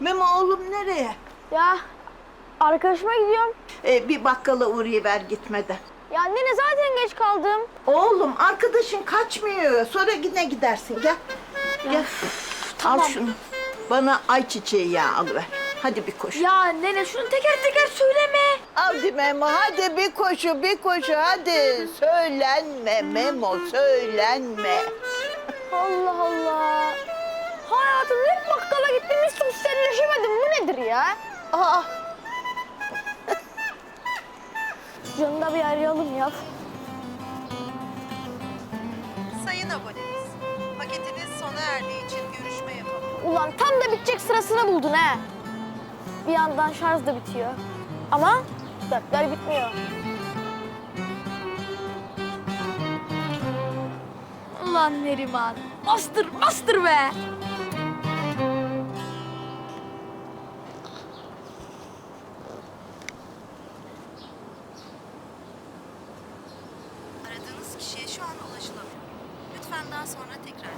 Memo oğlum nereye? Ya arkadaşıma gidiyorum. Ee, bir bakkala uğrayıver gitmeden. Ya nene zaten geç kaldım. Oğlum arkadaşın kaçmıyor. Sonra yine gidersin. Gel. Gel. Al şunu. Bana ayçiçeği yağı alıver. Hadi bir koşu. Ya nene şunu teker teker söyleme. Hadi Memo hadi bir koşu bir koşu hadi. Söylenme Memo söylenme. Allah Allah. Ya? Aa, Canı da bir arayalım ya. Sayın abonemiz, paketiniz sona erdiği için görüşme yapalım. Ulan tam da bitecek sırasını buldun ha. Bir yandan şarj da bitiyor. Ama dertler bitmiyor. Ulan Neriman. Bastır, bastır be. Ulaşılamıyor. Lütfen daha sonra tekrar.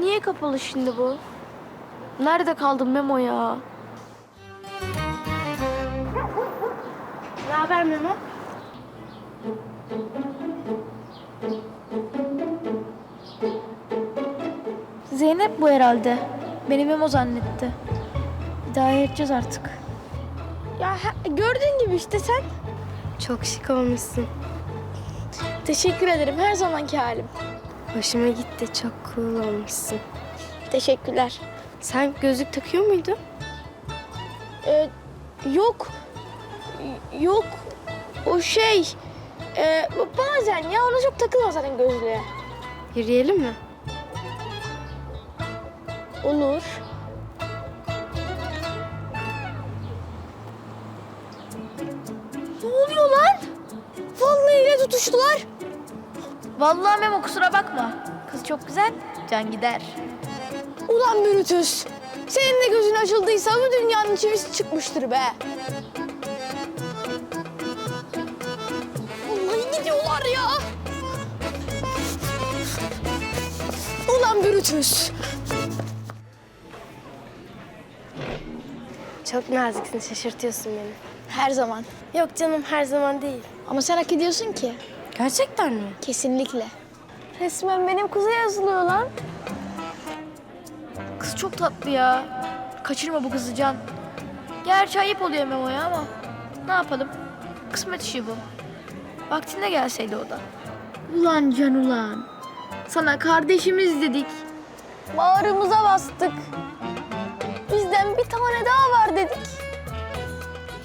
Niye kapalı şimdi bu? Nerede kaldın Memo ya? Ne haber Memo? Zeynep bu herhalde. Beni Memo zannetti. İdare edeceğiz artık. Ya gördüğün gibi işte sen. Çok şık olmuşsun. Teşekkür ederim her zamanki halim. Hoşuma gitti. Çok cool olmuşsun. Teşekkürler. Sen gözlük takıyor muydun? Ee, yok. Yok. O şey. E, bazen ya ona çok takılma zaten gözlüğe. Yürüyelim mi? Olur. Ne oluyor lan? Vallahi ile tutuştular. Vallahi Memo kusura bakma. Kız çok güzel, can gider. Ulan Brutus. Senin de gözün açıldıysa bu dünyanın çivisi çıkmıştır be. Vallahi gidiyorlar ya. Ulan Brutus. Çok naziksin. Şaşırtıyorsun beni. Her zaman. Yok canım her zaman değil. Ama sen hak ediyorsun ki. Gerçekten mi? Kesinlikle. Resmen benim kıza yazılıyor lan. Kız çok tatlı ya. Kaçırma bu kızı Can. Gerçi ayıp oluyor Memo'ya ama ne yapalım? Kısmet işi bu. Vaktinde gelseydi o da. Ulan Can ulan. Sana kardeşimiz dedik. Bağrımıza bastık.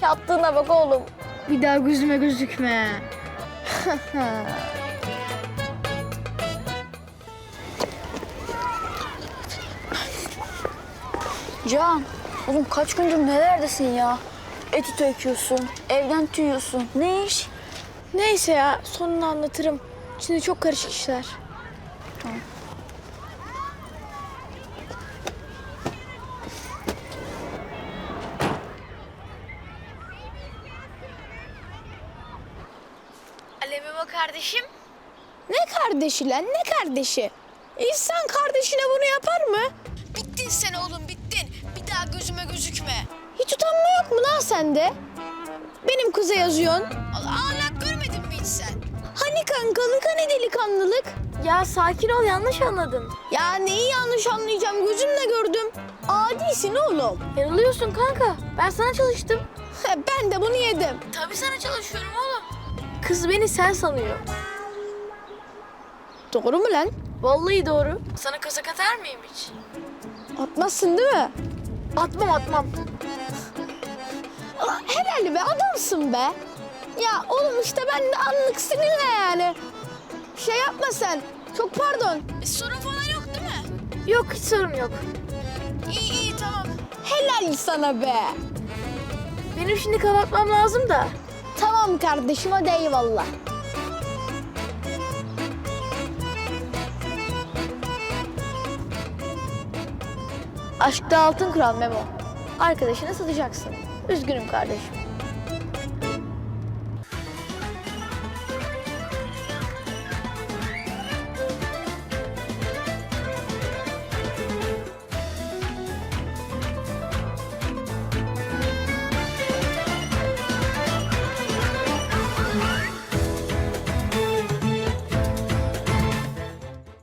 Yattığına bak oğlum. Bir daha gözüme gözükme. Can, oğlum kaç gündür nerelerdesin ya? Eti töküyorsun, evden tüyüyorsun. Ne iş? Neyse ya sonunu anlatırım. Şimdi çok karışık işler. Alemimo kardeşim. Ne kardeşi lan ne kardeşi? İnsan kardeşine bunu yapar mı? Bittin sen oğlum bittin. Bir daha gözüme gözükme. Hiç utanma yok mu lan sende? Benim kıza yazıyorsun. Ağlak görmedin mi hiç sen? Hani kankalık hani delikanlılık? Ya sakin ol yanlış anladın. Ya neyi yanlış anlayacağım gözümle gördüm. Adisin oğlum. Yanılıyorsun kanka. Ben sana çalıştım. ben de bunu yedim. Tabii sana çalışıyorum. Kız beni sen sanıyor. Doğru mu lan? Vallahi doğru. Sana kazak atar mıyım hiç? Atmazsın değil mi? Atmam atmam. Helal be adamsın be. Ya oğlum işte ben de anlık sinirle yani. Şey yapma sen. Çok pardon. sorun falan yok değil mi? Yok hiç sorun yok. İyi iyi tamam. Helal sana be. Benim şimdi kapatmam lazım da. Tamam kardeşim hadi eyvallah. Aşkta altın kural Memo. Arkadaşını satacaksın. Üzgünüm kardeşim.